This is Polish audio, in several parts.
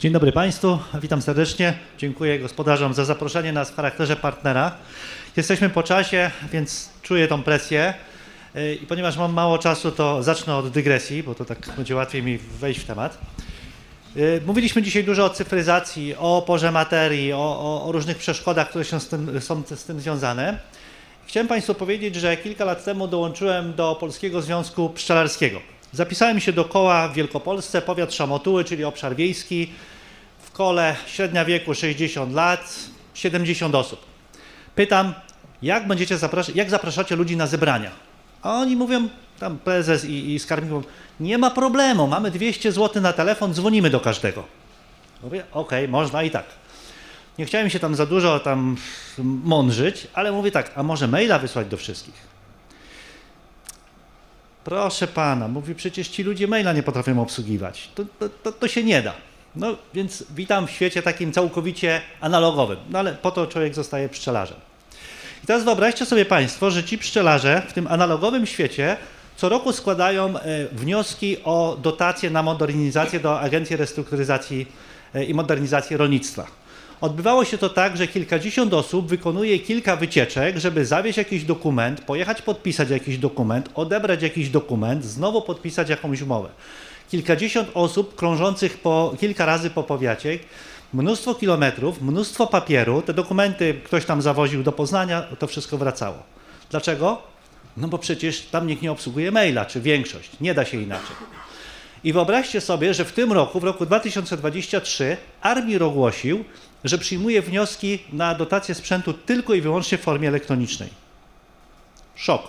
Dzień dobry Państwu, witam serdecznie. Dziękuję gospodarzom za zaproszenie nas w charakterze partnera. Jesteśmy po czasie, więc czuję tą presję. I ponieważ mam mało czasu, to zacznę od dygresji, bo to tak będzie łatwiej mi wejść w temat. Yy, Mówiliśmy dzisiaj dużo o cyfryzacji, o porze materii, o, o, o różnych przeszkodach, które się z tym, są z tym związane. Chciałem Państwu powiedzieć, że kilka lat temu dołączyłem do Polskiego Związku Pszczelarskiego. Zapisałem się do koła w Wielkopolsce, powiat Szamotuły, czyli obszar wiejski. W kole średnia wieku 60 lat, 70 osób. Pytam, jak będziecie zapraszać, jak zapraszacie ludzi na zebrania? A oni mówią, tam prezes i, i skarbnik mówią, nie ma problemu, mamy 200 zł na telefon, dzwonimy do każdego. Mówię, okej, można i tak. Nie chciałem się tam za dużo tam mądrzyć, ale mówię tak, a może maila wysłać do wszystkich? Proszę pana, mówi, przecież ci ludzie maila nie potrafią obsługiwać. To, to, to, to się nie da. No więc witam w świecie takim całkowicie analogowym, no ale po to człowiek zostaje pszczelarzem. I teraz wyobraźcie sobie Państwo, że ci pszczelarze w tym analogowym świecie co roku składają e, wnioski o dotacje na modernizację do Agencji Restrukturyzacji e, i Modernizacji Rolnictwa. Odbywało się to tak, że kilkadziesiąt osób wykonuje kilka wycieczek, żeby zawieźć jakiś dokument, pojechać podpisać jakiś dokument, odebrać jakiś dokument, znowu podpisać jakąś umowę. Kilkadziesiąt osób krążących po kilka razy po powiacie, mnóstwo kilometrów, mnóstwo papieru, te dokumenty ktoś tam zawoził do Poznania, to wszystko wracało. Dlaczego? No bo przecież tam nikt nie obsługuje maila, czy większość, nie da się inaczej. I wyobraźcie sobie, że w tym roku, w roku 2023, Armir ogłosił, że przyjmuje wnioski na dotację sprzętu tylko i wyłącznie w formie elektronicznej. Szok.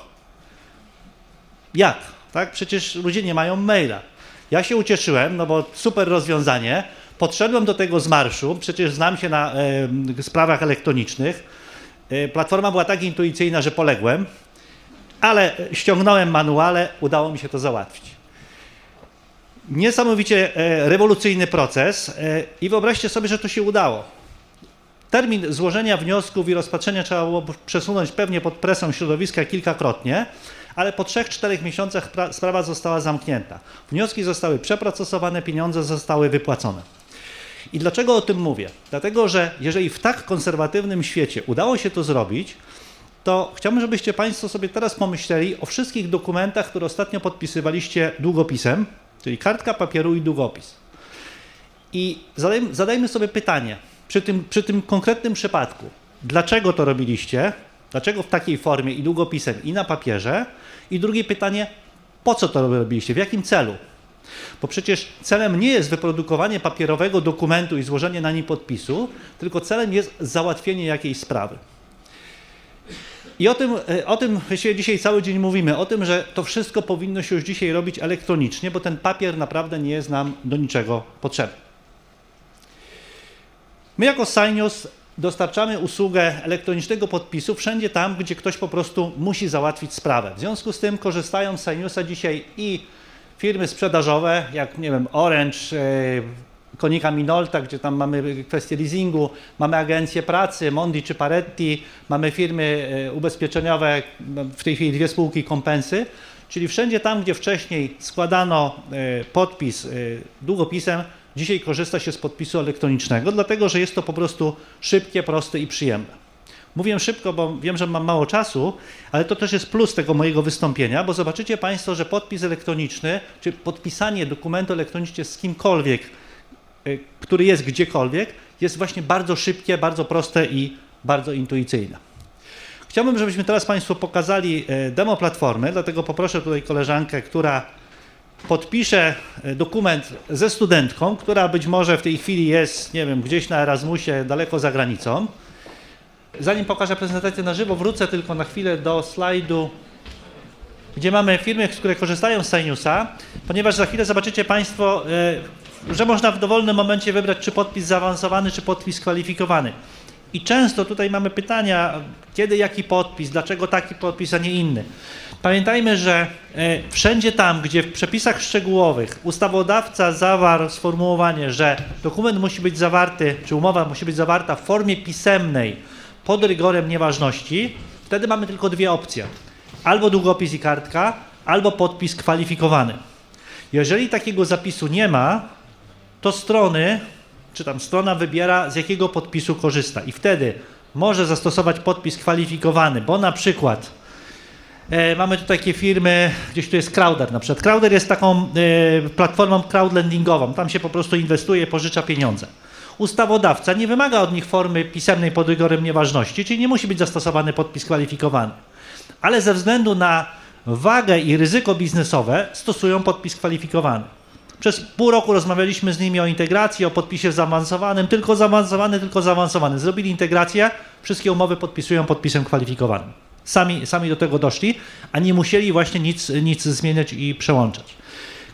Jak? Tak? Przecież ludzie nie mają maila. Ja się ucieszyłem, no bo super rozwiązanie. Podszedłem do tego z marszu, przecież znam się na sprawach elektronicznych. E, platforma była tak intuicyjna, że poległem, ale ściągnąłem manuale, udało mi się to załatwić. Niesamowicie e, rewolucyjny proces e, i wyobraźcie sobie, że to się udało. Termin złożenia wniosków i rozpatrzenia trzeba było przesunąć pewnie pod presją środowiska kilkakrotnie, ale po 3-4 miesiącach pra- sprawa została zamknięta. Wnioski zostały przeprocesowane, pieniądze zostały wypłacone. I dlaczego o tym mówię? Dlatego, że jeżeli w tak konserwatywnym świecie udało się to zrobić, to chciałbym, żebyście Państwo sobie teraz pomyśleli o wszystkich dokumentach, które ostatnio podpisywaliście długopisem, czyli kartka papieru i długopis. I zadajmy, zadajmy sobie pytanie, przy tym, przy tym konkretnym przypadku, dlaczego to robiliście, dlaczego w takiej formie i długopisem i na papierze? I drugie pytanie, po co to robiliście, w jakim celu? Bo przecież celem nie jest wyprodukowanie papierowego dokumentu i złożenie na nim podpisu, tylko celem jest załatwienie jakiejś sprawy. I o tym, e, o tym właściwie dzisiaj cały dzień mówimy, o tym, że to wszystko powinno się już dzisiaj robić elektronicznie, bo ten papier naprawdę nie jest nam do niczego potrzebny. My jako Sinius dostarczamy usługę elektronicznego podpisu wszędzie tam, gdzie ktoś po prostu musi załatwić sprawę. W związku z tym korzystają z Siniusa dzisiaj i firmy sprzedażowe, jak nie wiem, Orange, e, Konika Minolta, gdzie tam mamy kwestie leasingu, mamy agencje pracy, Mondi czy Paretti, mamy firmy e, ubezpieczeniowe, w tej chwili dwie spółki kompensy, czyli wszędzie tam, gdzie wcześniej składano e, podpis e, długopisem, dzisiaj korzysta się z podpisu elektronicznego, dlatego że jest to po prostu szybkie, proste i przyjemne. Mówię szybko, bo wiem, że mam mało czasu, ale to też jest plus tego mojego wystąpienia, bo zobaczycie Państwo, że podpis elektroniczny, czy podpisanie dokumentu elektronicznie z kimkolwiek, który jest gdziekolwiek, jest właśnie bardzo szybkie, bardzo proste i bardzo intuicyjne. Chciałbym, żebyśmy teraz Państwu pokazali y, demo platformy, dlatego poproszę tutaj koleżankę, która podpisze y, dokument ze studentką, która być może w tej chwili jest, nie wiem, gdzieś na Erasmusie, daleko za granicą. Zanim pokażę prezentację na żywo, wrócę tylko na chwilę do slajdu, gdzie mamy firmy, które korzystają z Siniusa, ponieważ za chwilę zobaczycie Państwo, że można w dowolnym momencie wybrać, czy podpis zaawansowany, czy podpis kwalifikowany. I często tutaj mamy pytania, kiedy jaki podpis, dlaczego taki podpis, a nie inny. Pamiętajmy, że e, wszędzie tam, gdzie w przepisach szczegółowych ustawodawca zawarł sformułowanie, że dokument musi być zawarty, czy umowa musi być zawarta w formie pisemnej pod rygorem nieważności, wtedy mamy tylko dwie opcje. Albo długopis i kartka, albo podpis kwalifikowany. Jeżeli takiego zapisu nie ma, to strony czy tam strona wybiera, z jakiego podpisu korzysta. I wtedy może zastosować podpis kwalifikowany, bo na przykład e, mamy tu takie firmy, gdzieś tu jest Crowder na przykład. Crowder jest taką e, platformą crowdlendingową, tam się po prostu inwestuje, pożycza pieniądze. Ustawodawca nie wymaga od nich formy pisemnej pod rygorem nieważności, czyli nie musi być zastosowany podpis kwalifikowany. Ale ze względu na wagę i ryzyko biznesowe stosują podpis kwalifikowany. Przez pół roku rozmawialiśmy z nimi o integracji, o podpisie zaawansowanym, tylko zaawansowany, tylko zaawansowany. Zrobili integrację, wszystkie umowy podpisują podpisem kwalifikowanym. Sami, sami do tego doszli, a nie musieli właśnie nic, nic zmieniać i przełączać.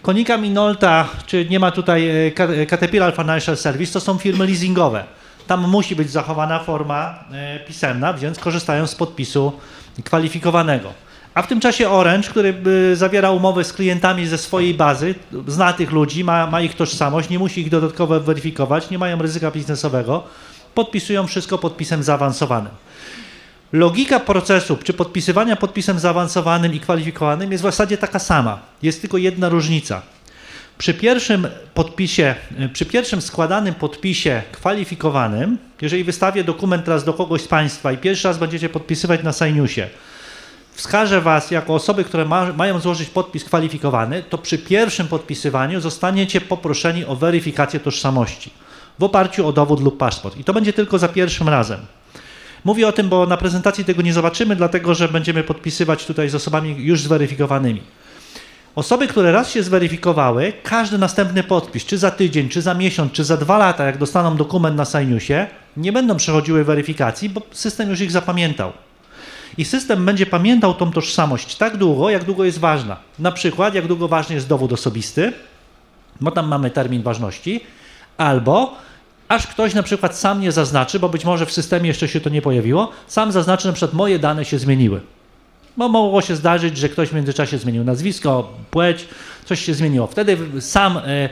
Konika Minolta, czy nie ma tutaj e, e, Caterpillar Financial Service, to są firmy leasingowe. Tam musi być zachowana forma e, pisemna, więc korzystają z podpisu kwalifikowanego. A w tym czasie Orange, który y, zawiera umowy z klientami ze swojej bazy, zna tych ludzi, ma, ma ich tożsamość, nie musi ich dodatkowo weryfikować, nie mają ryzyka biznesowego, podpisują wszystko podpisem zaawansowanym. Logika procesu, czy podpisywania podpisem zaawansowanym i kwalifikowanym jest w zasadzie taka sama. Jest tylko jedna różnica. Przy pierwszym podpisie, y, przy pierwszym składanym podpisie kwalifikowanym, jeżeli wystawię dokument teraz do kogoś z Państwa i pierwszy raz będziecie podpisywać na Signusie, wskażę Was jako osoby, które ma, mają złożyć podpis kwalifikowany, to przy pierwszym podpisywaniu zostaniecie poproszeni o weryfikację tożsamości w oparciu o dowód lub paszport. I to będzie tylko za pierwszym razem. Mówię o tym, bo na prezentacji tego nie zobaczymy, dlatego że będziemy podpisywać tutaj z osobami już zweryfikowanymi. Osoby, które raz się zweryfikowały, każdy następny podpis, czy za tydzień, czy za miesiąc, czy za dwa lata, jak dostaną dokument na Signusie, nie będą przechodziły weryfikacji, bo system już ich zapamiętał. I system będzie pamiętał tą tożsamość tak długo, jak długo jest ważna. Na przykład, jak długo ważny jest dowód osobisty, bo tam mamy termin ważności, albo aż ktoś na przykład sam nie zaznaczy, bo być może w systemie jeszcze się to nie pojawiło, sam zaznaczy na przykład moje dane się zmieniły. Bo mogło się zdarzyć, że ktoś w międzyczasie zmienił nazwisko, płeć, coś się zmieniło. Wtedy sam e,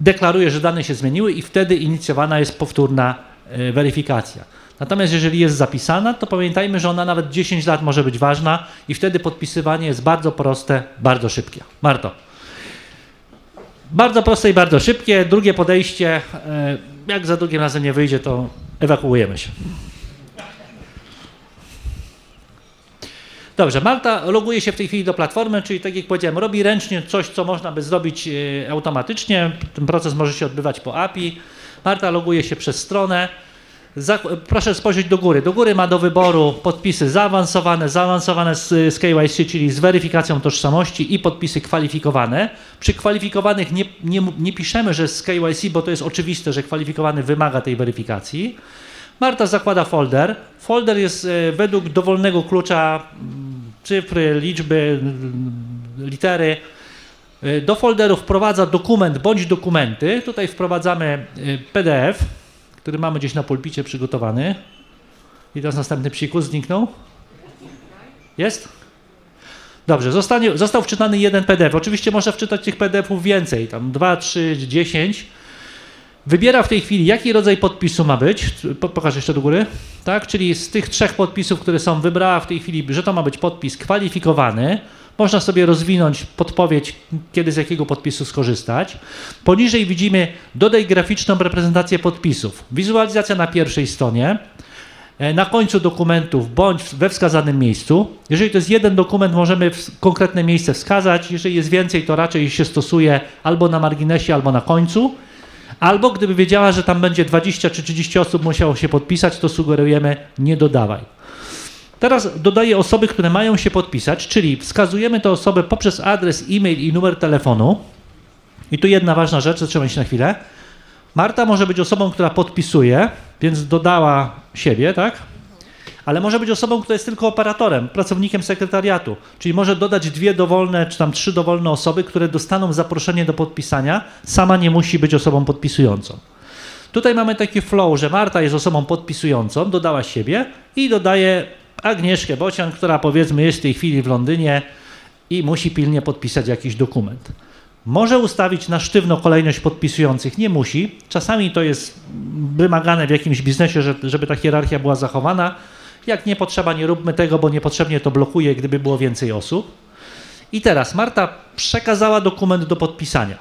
deklaruje, że dane się zmieniły i wtedy inicjowana jest powtórna weryfikacja. Natomiast jeżeli jest zapisana, to pamiętajmy, że ona nawet 10 lat może być ważna i wtedy podpisywanie jest bardzo proste, bardzo szybkie. Marto. Bardzo proste i bardzo szybkie. Drugie podejście, e, jak za drugim razem nie wyjdzie, to ewakuujemy się. Dobrze, Marta loguje się w tej chwili do platformy, czyli tak jak powiedziałem, robi ręcznie coś, co można by zrobić e, automatycznie. Ten proces może się odbywać po API. Marta loguje się przez stronę. Za, proszę spojrzeć do góry. Do góry ma do wyboru podpisy zaawansowane, zaawansowane z, z KYC, czyli z weryfikacją tożsamości i podpisy kwalifikowane. Przy kwalifikowanych nie, nie, nie piszemy, że z KYC, bo to jest oczywiste, że kwalifikowany wymaga tej weryfikacji. Marta zakłada folder. Folder jest e, według dowolnego klucza mm, cyfry, liczby, mm, litery. E, Do folderu wprowadza dokument bądź dokumenty. Tutaj wprowadzamy e, PDF, który mamy gdzieś na pulpicie przygotowany. I teraz następny psikus zniknął. Jest? Dobrze, zostanie, został wczytany jeden PDF. Oczywiście można wczytać tych PDF-ów więcej, tam 2, 3, 10. Wybiera w tej chwili, jaki rodzaj podpisu ma być. Po, pokaż jeszcze do góry. Tak, czyli z tych trzech podpisów, które są, wybrała w tej chwili, że to ma być podpis kwalifikowany. Można sobie rozwinąć podpowiedź, kiedy z jakiego podpisu skorzystać. Poniżej widzimy dodaj graficzną reprezentację podpisów. Wizualizacja na pierwszej stronie, e, na końcu dokumentów bądź we wskazanym miejscu. Jeżeli to jest jeden dokument, możemy konkretne miejsce wskazać. Jeżeli jest więcej, to raczej się stosuje albo na marginesie, albo na końcu. Albo gdyby wiedziała, że tam będzie 20 czy 30 osób musiało się podpisać, to sugerujemy nie dodawaj. Teraz dodaję osoby, które mają się podpisać, czyli wskazujemy tę osobę poprzez adres, e-mail i numer telefonu. I tu jedna ważna rzecz, zatrzymaj się na chwilę. Marta może być osobą, która podpisuje, więc dodała siebie, tak? Ale może być osobą, która jest tylko operatorem, pracownikiem sekretariatu. Czyli może dodać dwie dowolne, czy tam trzy dowolne osoby, które dostaną zaproszenie do podpisania. Sama nie musi być osobą podpisującą. Tutaj mamy taki flow, że Marta jest osobą podpisującą, dodała siebie i dodaje Agnieszkę Bocian, która powiedzmy jest w tej chwili w Londynie i musi pilnie podpisać jakiś dokument. Może ustawić na sztywno kolejność podpisujących, nie musi. Czasami to jest wymagane w jakimś biznesie, że- żeby ta hierarchia była zachowana. Jak nie potrzeba, nie róbmy tego, bo niepotrzebnie to blokuje, gdyby było więcej osób. I teraz Marta przekazała dokument do podpisania.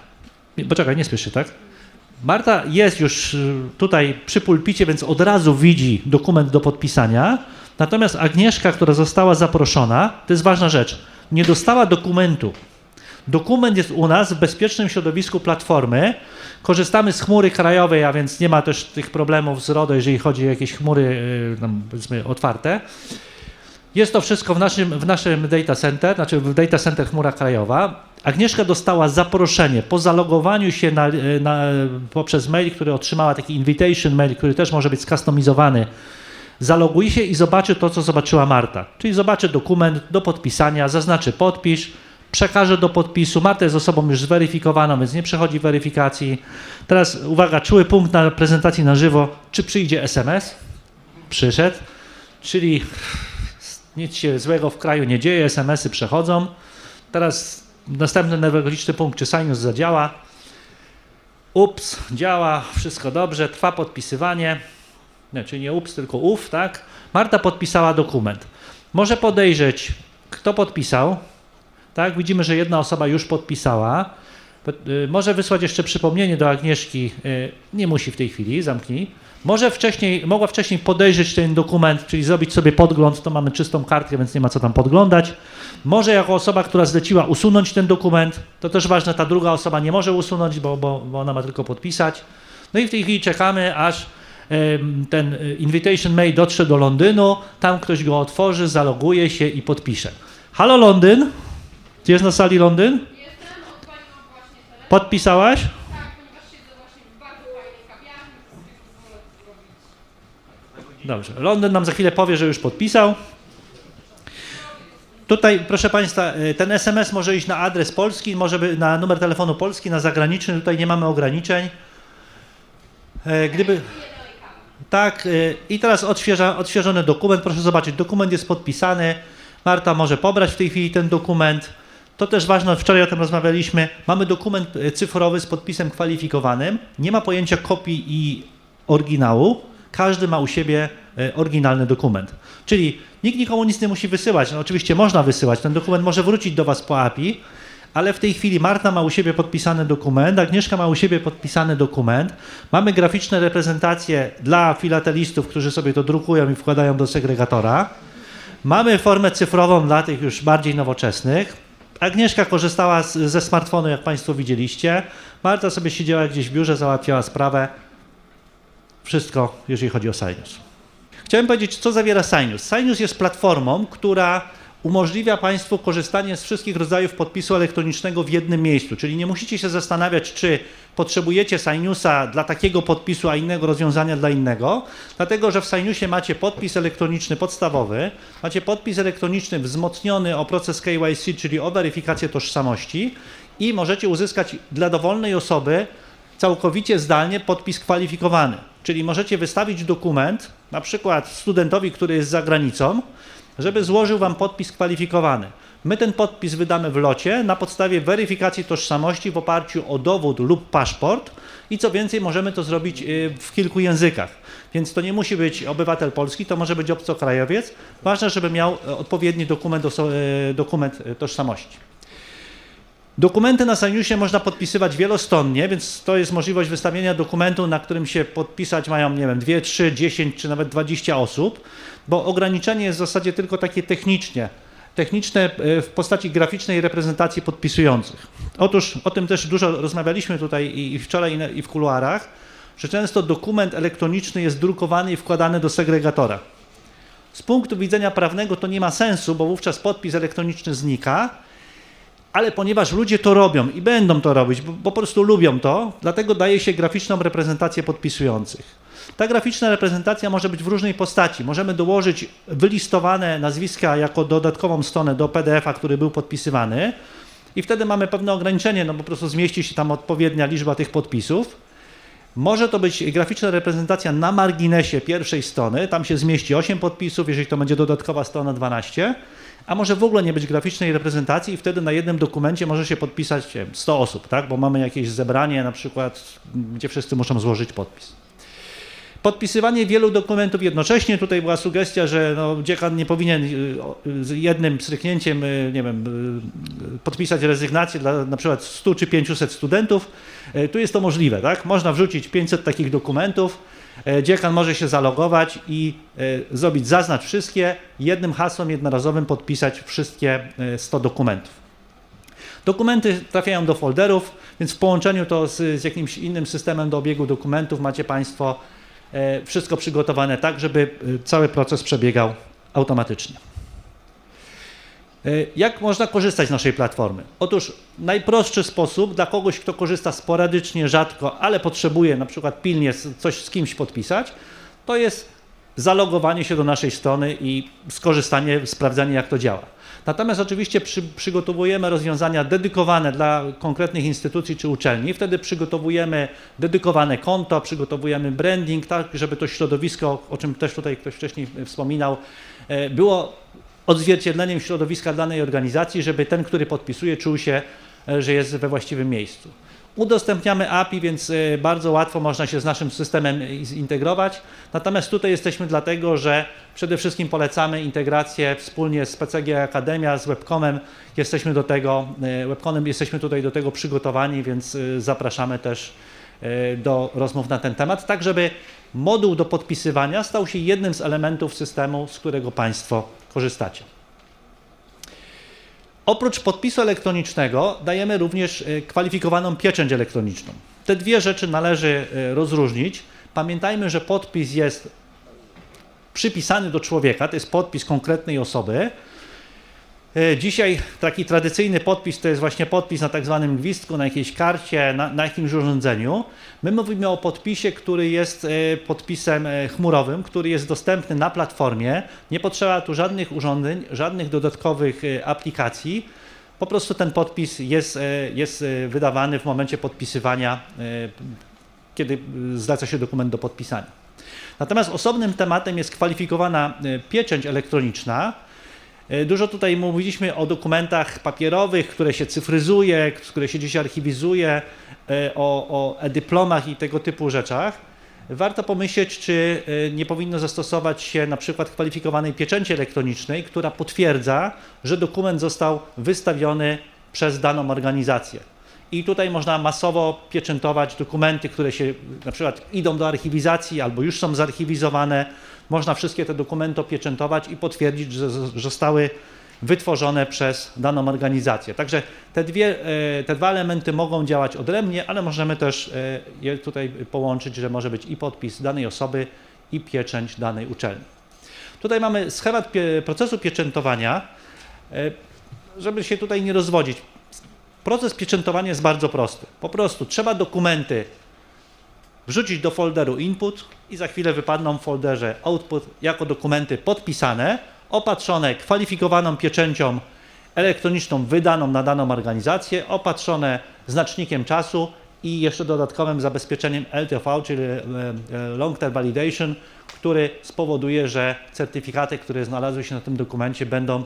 Poczekaj, nie spieszy, tak? Marta jest już y, tutaj przy pulpicie, więc od razu widzi dokument do podpisania. Natomiast Agnieszka, która została zaproszona, to jest ważna rzecz, nie dostała dokumentu. Dokument jest u nas w bezpiecznym środowisku platformy. Korzystamy z chmury krajowej, a więc nie ma też tych problemów z RODO, jeżeli chodzi o jakieś chmury y, powiedzmy, otwarte. Jest to wszystko w naszym, w naszym data center, znaczy w data center chmura krajowa. Agnieszka dostała zaproszenie po zalogowaniu się na, na, poprzez mail, który otrzymała, taki invitation mail, który też może być skustomizowany. Zaloguje się i zobaczy to, co zobaczyła Marta. Czyli zobaczy dokument do podpisania, zaznaczy podpisz, przekaże do podpisu. Marta jest osobą już zweryfikowaną, więc nie przechodzi weryfikacji. Teraz uwaga, czuły punkt na prezentacji na żywo. Czy przyjdzie SMS? Przyszedł. Czyli nic się złego w kraju nie dzieje, SMS-y przechodzą. Teraz następny newralgiczny punkt, czy Sinus zadziała. Ups, działa, wszystko dobrze, trwa podpisywanie. Nie, czyli nie ups, tylko uf, tak? Marta podpisała dokument. Może podejrzeć, kto podpisał. Tak, widzimy, że jedna osoba już podpisała. Po- y, Może wysłać jeszcze przypomnienie do Agnieszki. y, Nie musi w tej chwili, zamknij. Może wcześniej, mogła wcześniej podejrzeć ten dokument, czyli zrobić sobie podgląd, to mamy czystą kartkę, więc nie ma co tam podglądać. Może jako osoba, która zleciła usunąć ten dokument, to też ważne, ta druga osoba nie może usunąć, bo, bo, bo ona ma tylko podpisać. No i w tej chwili czekamy, aż ten y, invitation mail dotrze do Londynu, tam ktoś go otworzy, zaloguje się i podpisze. Halo Londyn? Czy jest na sali Londyn? Podpisałaś? Dobrze. Londyn nam za chwilę powie, że już podpisał. Tutaj, proszę Państwa, y, ten SMS może iść na adres polski, może by na numer telefonu polski, na zagraniczny. Tutaj nie mamy ograniczeń. E, Gdyby. Tak, y, i teraz odświeża, odświeżony dokument. Proszę zobaczyć, dokument jest podpisany. Marta może pobrać w tej chwili ten dokument. To też ważne, wczoraj o tym rozmawialiśmy. Mamy dokument y, cyfrowy z podpisem kwalifikowanym. Nie ma pojęcia kopii i oryginału. Każdy ma u siebie y, oryginalny dokument. Czyli nikt nikomu nic nie musi wysyłać. No, oczywiście można wysyłać. Ten dokument może wrócić do Was po API, ale w tej chwili Marta ma u siebie podpisany dokument, Agnieszka ma u siebie podpisany dokument. Mamy graficzne reprezentacje dla filatelistów, którzy sobie to drukują i wkładają do segregatora. Mamy formę cyfrową dla tych już bardziej nowoczesnych. Agnieszka korzystała z, ze smartfonu, jak Państwo widzieliście. Marta sobie siedziała gdzieś w biurze, załatwiała sprawę. Wszystko, jeżeli chodzi o Sinus. Chciałem powiedzieć, co zawiera Sinus. Sinus jest platformą, która umożliwia Państwu korzystanie z wszystkich rodzajów podpisu elektronicznego w jednym miejscu. Czyli nie musicie się zastanawiać, czy potrzebujecie Sinusa dla takiego podpisu, a innego rozwiązania dla innego, dlatego że w Sinusie macie podpis elektroniczny podstawowy, macie podpis elektroniczny wzmocniony o proces KYC, czyli o weryfikację tożsamości i możecie uzyskać dla dowolnej osoby całkowicie zdalnie podpis kwalifikowany. Czyli możecie wystawić dokument, na przykład studentowi, który jest za granicą, żeby złożył Wam podpis kwalifikowany. My ten podpis wydamy w locie na podstawie weryfikacji tożsamości w oparciu o dowód lub paszport i co więcej możemy to zrobić y, w kilku językach. Więc to nie musi być obywatel polski, to może być obcokrajowiec. Ważne, żeby miał e, odpowiedni dokument, e, dokument e, tożsamości. Dokumenty na Sinusie można podpisywać wielostronnie, więc to jest możliwość wystawienia dokumentu, na którym się podpisać mają, nie wiem, 2, 3, 10 czy nawet 20 osób, bo ograniczenie jest w zasadzie tylko takie technicznie, techniczne e, w postaci graficznej reprezentacji podpisujących. Otóż o tym też dużo rozmawialiśmy tutaj i wczoraj i w kuluarach, że często dokument elektroniczny jest drukowany i wkładany do segregatora. Z punktu widzenia prawnego to nie ma sensu, bo wówczas podpis elektroniczny znika, ale ponieważ ludzie to robią i będą to robić, bo, bo po prostu lubią to, dlatego daje się graficzną reprezentację podpisujących. Ta graficzna reprezentacja może być w różnej postaci. Możemy dołożyć wylistowane nazwiska jako dodatkową stronę do PDF-a, który był podpisywany i wtedy mamy pewne ograniczenie, no po prostu zmieści się tam odpowiednia liczba tych podpisów. Może to być graficzna reprezentacja na marginesie pierwszej strony, tam się zmieści 8 podpisów, jeżeli to będzie dodatkowa strona 12, a może w ogóle nie być graficznej reprezentacji i wtedy na jednym dokumencie może się podpisać nie wiem, 100 osób, tak? bo mamy jakieś zebranie na przykład, gdzie wszyscy muszą złożyć podpis. Podpisywanie wielu dokumentów jednocześnie. Tutaj była sugestia, że no, dziekan nie powinien y, z jednym stryknięciem, y, nie wiem, y, podpisać rezygnację dla na przykład 100 czy 500 studentów. Tu jest to możliwe, tak? Można wrzucić 500 takich dokumentów. E, Dziekan może się zalogować i e, zrobić zaznacz wszystkie, jednym hasłem jednorazowym podpisać wszystkie e, 100 dokumentów. Dokumenty trafiają do folderów, więc w połączeniu to z, z jakimś innym systemem do obiegu dokumentów macie Państwo e, wszystko przygotowane tak, żeby e, cały proces przebiegał automatycznie. E, Jak można korzystać z naszej platformy? Otóż najprostszy sposób dla kogoś, kto korzysta sporadycznie, rzadko, ale potrzebuje na przykład pilnie coś z kimś podpisać, to jest zalogowanie się do naszej strony i skorzystanie, sprawdzenie jak to działa. Natomiast oczywiście przy, przygotowujemy rozwiązania dedykowane dla konkretnych instytucji czy uczelni. Wtedy przygotowujemy dedykowane konto, przygotowujemy branding, tak żeby to środowisko, o czym też tutaj ktoś wcześniej wspominał, e, było odzwierciedleniem środowiska danej organizacji, żeby ten, który podpisuje, czuł się, e, że jest we właściwym miejscu. Udostępniamy API, więc e, bardzo łatwo można się z naszym systemem zintegrować. Natomiast tutaj jesteśmy dlatego, że przede wszystkim polecamy integrację wspólnie z PCG Akademia, z Webcomem. Jesteśmy do tego, e, Webcomem jesteśmy tutaj do tego przygotowani, więc zapraszamy też do rozmów na ten temat, tak żeby moduł do podpisywania stał się jednym z elementów systemu, z którego Państwo korzystacie. Oprócz podpisu elektronicznego dajemy również e, kwalifikowaną pieczęć elektroniczną. Te dwie rzeczy należy e, rozróżnić. Pamiętajmy, że podpis jest przypisany do człowieka, to jest podpis konkretnej osoby. E, Dzisiaj taki tradycyjny podpis to jest właśnie podpis na tak zwanym gwizdku, na jakiejś karcie, na, na jakimś urządzeniu. My mówimy o podpisie, który jest e, podpisem e, chmurowym, który jest dostępny na platformie. Nie potrzeba tu żadnych urządzeń, żadnych dodatkowych aplikacji. Po prostu ten podpis jest, jest wydawany w momencie podpisywania, kiedy zleca się dokument do podpisania. Natomiast osobnym tematem jest kwalifikowana pieczęć elektroniczna. E, Dużo tutaj mówiliśmy o dokumentach papierowych, które się cyfryzuje, które się dziś archiwizuje, e, o, o e-dyplomach i tego typu rzeczach. Warto pomyśleć, czy e, nie powinno zastosować się na przykład kwalifikowanej pieczęci elektronicznej, która potwierdza, że dokument został wystawiony przez daną organizację. I tutaj można masowo pieczętować dokumenty, które się na przykład idą do archiwizacji albo już są zarchiwizowane. Można wszystkie te dokumenty opieczętować i potwierdzić, że zostały wytworzone przez daną organizację. Także te, dwie, e, te dwa elementy mogą działać odrębnie, ale możemy też e, je tutaj połączyć, że może być i podpis danej osoby, i pieczęć danej uczelni. Tutaj mamy schemat procesu pieczętowania. E, Żeby się tutaj nie rozwodzić, Proces pieczętowania jest bardzo prosty. Po prostu trzeba dokumenty wrzucić do folderu input i za chwilę wypadną w folderze output jako dokumenty podpisane, opatrzone kwalifikowaną pieczęcią elektroniczną wydaną na daną organizację, opatrzone znacznikiem czasu i jeszcze dodatkowym zabezpieczeniem LTV, czyli e, e, Long Term Validation, który spowoduje, że certyfikaty, które znalazły się na tym dokumencie będą,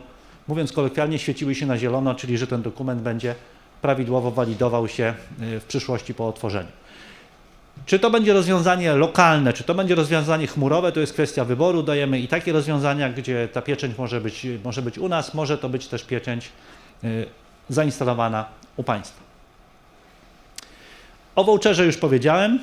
mówiąc kolokwialnie, świeciły się na zielono, czyli że ten dokument będzie prawidłowo walidował się y, w przyszłości po otworzeniu. Czy to będzie rozwiązanie lokalne, czy to będzie rozwiązanie chmurowe, to jest kwestia wyboru. Dajemy i takie rozwiązania, gdzie ta pieczęć może być, może być u nas, może to być też pieczęć y, zainstalowana u Państwa. O voucherze już powiedziałem.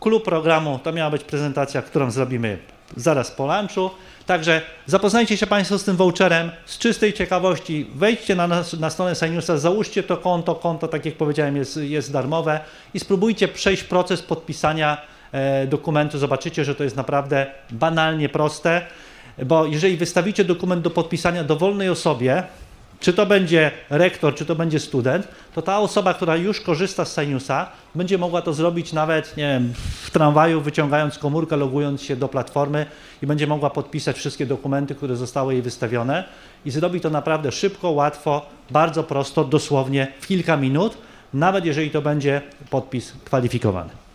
Klub programu to miała być prezentacja, którą zrobimy zaraz po lunchu. Także zapoznajcie się Państwo z tym voucherem z czystej ciekawości. Wejdźcie na, nas, na stronę Seniusa, załóżcie to konto. Konto, tak jak powiedziałem, jest, jest darmowe i spróbujcie przejść proces podpisania e, dokumentu. Zobaczycie, że to jest naprawdę banalnie proste, bo jeżeli wystawicie dokument do podpisania dowolnej osobie, czy to będzie rektor, czy to będzie student, to ta osoba, która już korzysta z Seniusa, będzie mogła to zrobić nawet, nie wiem, w tramwaju, wyciągając komórkę, logując się do platformy i będzie mogła podpisać wszystkie dokumenty, które zostały jej wystawione i zrobi to naprawdę szybko, łatwo, bardzo prosto, dosłownie w kilka minut, nawet jeżeli to będzie podpis kwalifikowany.